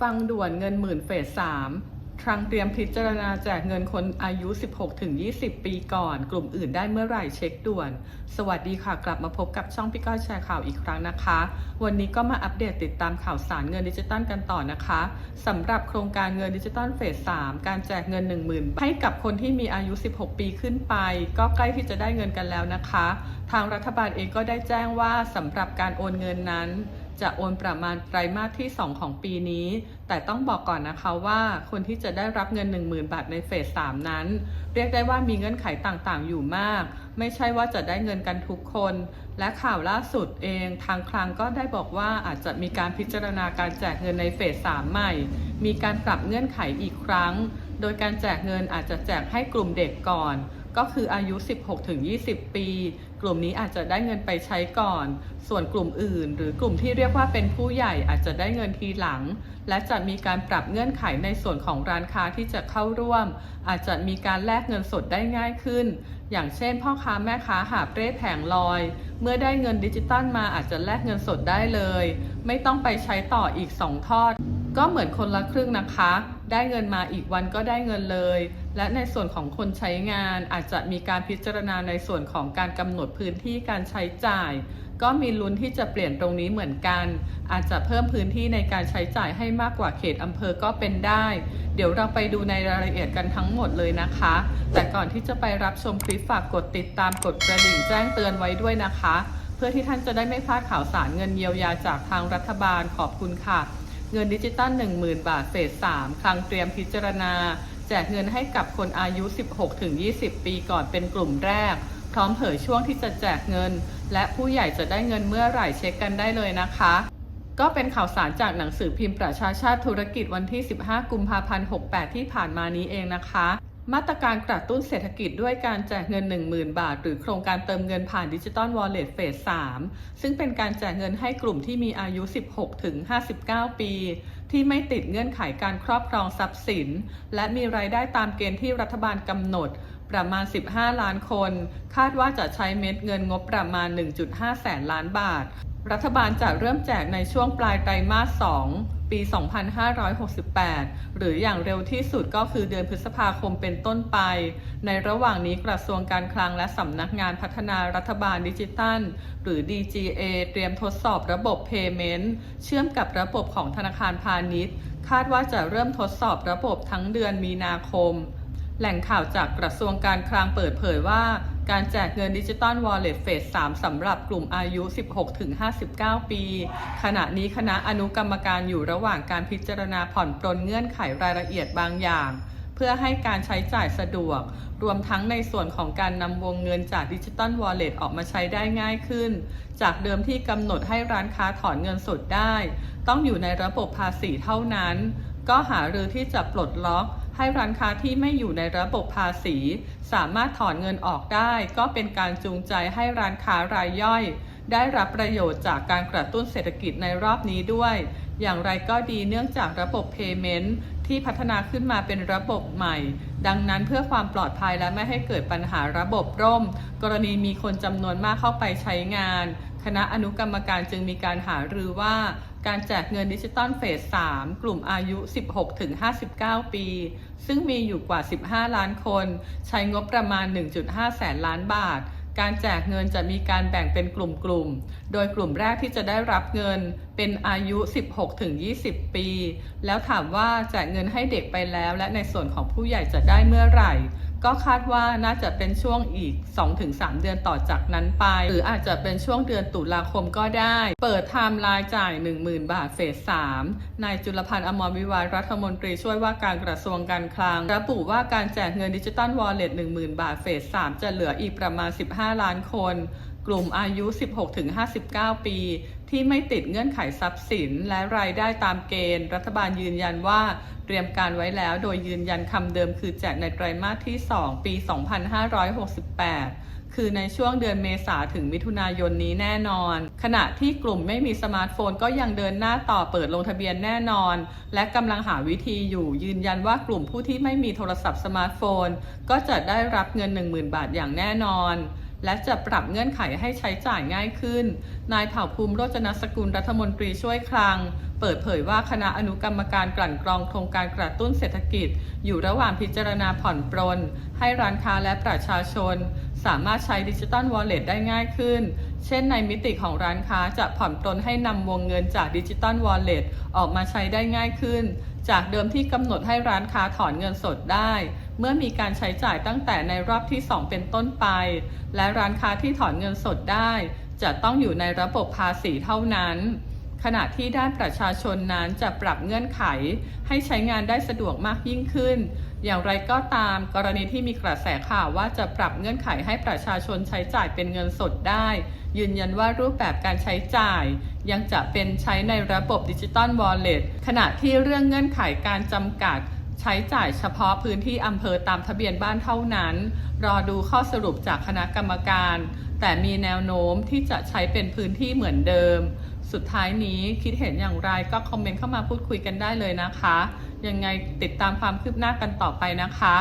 ฟังด่วนเงินหมื่นเฟสสามทรังเตรียมพิจารณาแจกเงินคนอายุ 16-20 ปีก่อน กลุ่มอื่นได้เมื่อไหร่เช็คด่วน สวัสดีค่ะ กลับมาพบกับช่องพี่ก้อยแชร์ข่าวอีกครั้งนะคะ วันนี้ก็มาอัปเดตติดตามข่าวสารเงินดิจิตัลกันต่อนะคะสำหรับโครงการเงินดิจิตัลเฟส 3 การแจกเงิน 10,000ให้กับคนที่มีอายุ 16 ปีขึ้นไป ก็ใกล้ที่จะได้เงินกันแล้วนะคะ ทางรัฐบาลเองก็ได้แจ้งว่าสำหรับการโอนเงินนั้น จะโอนประมาณไตรมาสที่ 2 ของปีนี้ แต่ต้องบอกก่อนนะคะว่าคนที่จะได้รับเงิน 10,000 บาทในเฟส 3 นั้น เรียกได้ว่ามีเงื่อนไขต่างๆ อยู่มาก ไม่ใช่ว่าจะได้เงินกันทุกคน และข่าวล่าสุดเองทางคลังก็ได้บอกว่าอาจจะมีการพิจารณาการแจกเงินในเฟส 3 ใหม่ มีการปรับเงื่อนไขอีกครั้ง โดยการแจกเงินอาจจะแจกให้กลุ่มเด็กก่อนก็คืออายุ 16-20 ปี กลุ่มนี้อาจจะได้เงินไปใช้ก่อน ส่วนกลุ่มอื่น หรือกลุ่มที่เรียกว่าเป็นผู้ใหญ่อาจจะได้เงินทีหลัง และจะมีการปรับเงื่อนไขในส่วนของร้านค้าที่จะเข้าร่วม อาจจะมีการแลกเงินสดได้ง่ายขึ้น อย่างเช่น พ่อค้าแม่ค้าหาบเร่แผงลอย เมื่อได้เงินดิจิตัลมาอาจจะแลกเงินสดได้เลย ไม่ต้องไปใช้ต่ออีก 2 ทอด ก็เหมือนคนละครึ่งนะคะ ได้เงินมาอีกวันก็ได้เงินเลย และในส่วนของคนใช้งานอาจจะมีการพิจารณาในส่วนของการกำหนดพื้นที่การใช้จ่าย ก็มีลุ้นที่จะเปลี่ยนตรงนี้เหมือนกัน อาจจะเพิ่มพื้นที่ในการใช้จ่ายให้มากกว่าเขตอำเภอก็เป็นได้ เดี๋ยวเราไปดูในรายละเอียดกันทั้งหมดเลยนะคะ แต่ก่อนที่จะไปรับชมคลิปฝากกดติดตามกดกระดิ่งแจ้งเตือนไว้ด้วยนะคะ เพื่อที่ท่านจะได้ไม่พลาดข่าวสารเงินเยียวยาจากทางรัฐบาลขอบคุณค่ะเงินดิจิตัล10,000 บาทเฟส3คลังเตรียมพิจารณา แจกเงินให้กับคนอายุ 16-20 ปีก่อนเป็นกลุ่มแรก พร้อมเผยช่วงที่จะแจกเงิน และผู้ใหญ่จะได้เงินเมื่อไหร่เช็คกันได้เลยนะคะ ก็เป็นข่าวสารจากหนังสือพิมพ์ประชาชาติธุรกิจวันที่ 15 กุมภาพันธ์ 68 ที่ผ่านมานี้เองนะคะมาตรการกระตุ้นเศรษฐกิจด้วยการแจกเงิน 10,000 บาท หรือโครงการเติมเงินผ่านดิจิตอลวอลเล็ตเฟส 3 ซึ่งเป็นการแจกเงินให้กลุ่มที่มีอายุ 16 ถึง 59 ปี ที่ไม่ติดเงื่อนไขการครอบครองทรัพย์สิน และมีรายได้ตามเกณฑ์ที่รัฐบาลกำหนดประมาณ 15 ล้านคน คาดว่าจะใช้เม็ดเงินงบประมาณ 1.5 แสนล้านบาท รัฐบาลจะเริ่มแจกในช่วงปลายไตรมาส 2 ปี 2568 หรืออย่างเร็วที่สุดก็คือเดือนพฤษภาคมเป็นต้นไป ในระหว่างนี้กระทรวงการคลังและสำนักงานพัฒนารัฐบาลดิจิตัล หรือ DGA เตรียมทดสอบระบบ Payment เชื่อมกับระบบของธนาคารพาณิชย์ คาดว่าจะเริ่มทดสอบระบบทั้งเดือนมีนาคม แหล่งข่าวจากกระทรวงการคลังเปิดเผยว่า การแจกเงินดิจิตอลวอลเล็ตเฟส3สำหรับกลุ่มอายุ 16-59 ปี ขณะนี้คณะอนุกรรมการอยู่ระหว่างการพิจารณาผ่อนปรนเงื่อนไขรายละเอียดบางอย่าง เพื่อให้การใช้จ่ายสะดวก รวมทั้งในส่วนของการนำวงเงินจากดิจิตอลวอลเล็ตออกมาใช้ได้ง่ายขึ้น จากเดิมที่กำหนดให้ร้านค้าถอนเงินสดได้ ต้องอยู่ในระบบภาษีเท่านั้น ก็หารือที่จะปลดล็อก ให้ร้านค้าที่ไม่อยู่ในระบบภาษี สามารถถอนเงินออกได้ ก็เป็นการจูงใจให้ร้านค้ารายย่อย ได้รับประโยชน์จากการกระตุ้นเศรษฐกิจในรอบนี้ด้วย อย่างไรก็ดีเนื่องจากระบบ Payment ที่พัฒนาขึ้นมาเป็นระบบใหม่ ดังนั้นเพื่อความปลอดภัยและไม่ให้เกิดปัญหาระบบร่ม กรณีมีคนจำนวนมากเข้าไปใช้งาน คณะอนุกรรมการจึงมีการหารือว่า การแจกเงินดิจิตอลเฟส 3 กลุ่มอายุ 16-59 ปี ซึ่งมีอยู่กว่า 15 ล้านคน ใช้งบประมาณ 1.5 แสนล้านบาท การแจกเงินจะมีการแบ่งเป็นกลุ่มๆ โดยกลุ่มแรกที่จะได้รับเงินเป็นอายุ 16-20 ปี แล้วถามว่าแจกเงินให้เด็กไปแล้ว และในส่วนของผู้ใหญ่จะได้เมื่อไหร่ ก็คาดว่าน่าจะเป็นช่วงอีก 2-3 เดือนต่อจากนั้นไป หรืออาจจะเป็นช่วงเดือนตุลาคมก็ได้ เปิดไทม์ไลน์จ่าย 10,000 บาทเฟส 3 นายจุลพันธ์อมรวิวารัฐมนตรีช่วยว่าการกระทรวงการคลัง ระบุว่าการแจกเงินดิจิตอลวอลเล็ต10,000 บาทเฟส 3 จะเหลืออีกประมาณ 15 ล้านคน กลุ่มอายุ 16-59 ปี ที่ไม่ติดเงื่อนไขทรัพย์สิน และรายได้ตามเกณฑ์ รัฐบาลยืนยันว่าเตรียมการไว้แล้ว โดยยืนยันคำเดิมคือแจกในไตรมาสที่ 2 ปี 2568 คือในช่วงเดือนเมษาถึงมิถุนายนนี้แน่นอน ขณะที่กลุ่มไม่มีสมาร์ทโฟนก็ยังเดินหน้าต่อเปิดลงทะเบียนแน่นอน และกำลังหาวิธีอยู่ยืนยันว่ากลุ่มผู้ที่ไม่มีโทรศัพท์สมาร์ทโฟน ก็จะได้รับเงิน 10,000 บาทอย่างแน่นอน และจะปรับเงื่อนไขให้ใช้จ่ายง่ายขึ้น นายเผ่าภูมิโรจนสกุลรัฐมนตรีช่วยคลัง เปิดเผยว่าคณะอนุกรรมการกลั่นกรองโครงการกระตุ้นเศรษฐกิจ อยู่ระหว่างพิจารณาผ่อนปรน ให้ร้านค้าและประชาชน สามารถใช้ดิจิตอลวอลเล็ตได้ง่ายขึ้น เช่นในมิติของร้านค้าจะผ่อนปรนให้นำวงเงินจากดิจิตอลวอลเล็ตออกมาใช้ได้ง่ายขึ้น จากเดิมที่กำหนดให้ร้านค้าถอนเงินสดได้ เมื่อมีการใช้จ่ายตั้งแต่ในรอบที่ 2 เป็นต้นไป และร้านค้าที่ถอนเงินสดได้ จะต้องอยู่ในระบบภาษีเท่านั้น ขณะที่ด้านประชาชนนั้นจะปรับเงื่อนไข ให้ใช้งานได้สะดวกมากยิ่งขึ้น อย่างไรก็ตามกรณีที่มีกระแสข่าวว่าจะปรับเงื่อนไขให้ประชาชนใช้จ่ายเป็นเงินสดได้ ยืนยันว่ารูปแบบการใช้จ่าย ยังจะเป็นใช้ในระบบดิจิตอลวอลเล็ตขณะที่เรื่องเงื่อนไขการจำกัด ใช้จ่ายเฉพาะพื้นที่อำเภอตามทะเบียนบ้านเท่านั้น รอดูข้อสรุปจากคณะกรรมการ แต่มีแนวโน้มที่จะใช้เป็นพื้นที่เหมือนเดิม สุดท้ายนี้คิดเห็นอย่างไรก็คอมเมนต์เข้ามาพูดคุยกันได้เลยนะคะ ยังไงติดตามความคืบหน้ากันต่อไปนะคะ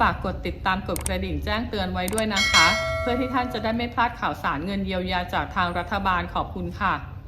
ฝากกดติดตามกดกระดิ่งแจ้งเตือนไว้ด้วยนะคะ เพื่อที่ท่านจะได้ไม่พลาดข่าวสารเงินเยียวยาจากทางรัฐบาลขอบคุณค่ะ